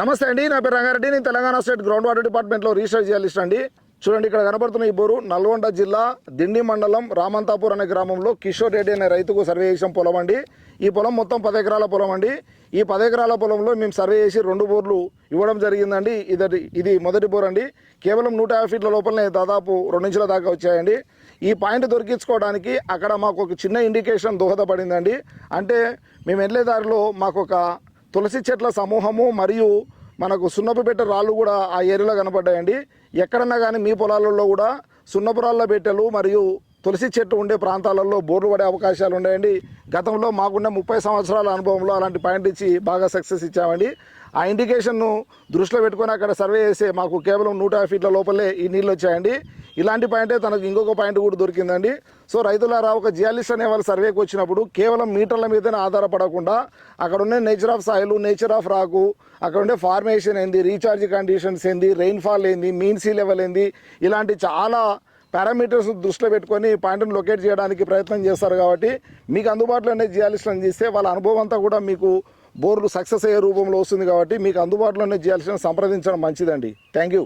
నమస్తే అండి నా పేరు రంగారెడ్డి. నేను తెలంగాణ స్టేట్ గ్రౌండ్ వాటర్ డిపార్ట్మెంట్లో రీసెర్చ్ చేయాలిస్ట్ అండి. చూడండి ఇక్కడ కనబడుతున్న ఈ బోరు నల్గొండ జిల్లా దిండి మండలం రామంతాపూర్ అనే గ్రామంలో కిషోర్ రెడ్డి అనే రైతుకు సర్వే చేసిన పొలం అండి. ఈ పొలం మొత్తం పది ఎకరాల పొలం అండి. ఈ పది ఎకరాల పొలంలో మేము సర్వే చేసి రెండు బోర్లు ఇవ్వడం జరిగిందండి. ఇది ఇది మొదటి బోర్ అండి. కేవలం నూట యాభై ఫీట్ల లోపలనే దాదాపు రెండు ఇంచుల దాకా వచ్చాయండి. ఈ పాయింట్ దొరికించుకోవడానికి అక్కడ మాకు ఒక చిన్న ఇండికేషన్ దోహదపడిందండి. అంటే మేము వెళ్ళే దారిలో మాకు ఒక తులసి చెట్ల సమూహము మరియు మనకు సున్నపు పెట్టె రాళ్ళు కూడా ఆ ఏరియాలో కనపడ్డాయండి. ఎక్కడన్నా కానీ మీ పొలాలలో కూడా సున్నపు రాళ్ళ పెట్టెలు మరియు తులసి చెట్టు ఉండే ప్రాంతాలలో బోర్లు పడే అవకాశాలు ఉన్నాయండి. గతంలో మాకున్న ముప్పై సంవత్సరాల అనుభవంలో అలాంటి పాయింట్ ఇచ్చి బాగా సక్సెస్ ఇచ్చామండి. ఆ ఇండికేషన్ను దృష్టిలో పెట్టుకొని అక్కడ సర్వే చేస్తే మాకు కేవలం నూట యాభై ఫీట్ల లోపలే ఈ నీళ్ళు వచ్చాయండి. ఇలాంటి పాయింటే తనకు ఇంకొక పాయింట్ కూడా దొరికిందండి. సో రైతులారా ఒక జియాలిస్ట్ అనే వాళ్ళు సర్వేకి వచ్చినప్పుడు కేవలం మీటర్ల మీదనే ఆధారపడకుండా అక్కడ ఉండే nature of soil nature of rock అక్కడ ఉండే ఫార్మేషన్ ఏంది రీఛార్జ్ కండిషన్స్ ఏంది రెయిన్ఫాల్ ఏంది మీన్ సీ లెవెల్ ఏంది ఇలాంటి చాలా పారామీటర్స్ దృష్టిలో పెట్టుకొని పాయింట్ని లొకేట్ చేయడానికి ప్రయత్నం చేస్తారు కాబట్టి మీకు అందుబాటులో ఉండే జియాలిస్ట్లను చేస్తే వాళ్ళ అనుభవం అంతా కూడా మీకు బోర్లు సక్సెస్ అయ్యే రూపంలో వస్తుంది కాబట్టి మీకు అందుబాటులోనే జియాలిస్ట్లను సంప్రదించడం మంచిదండి. Thank you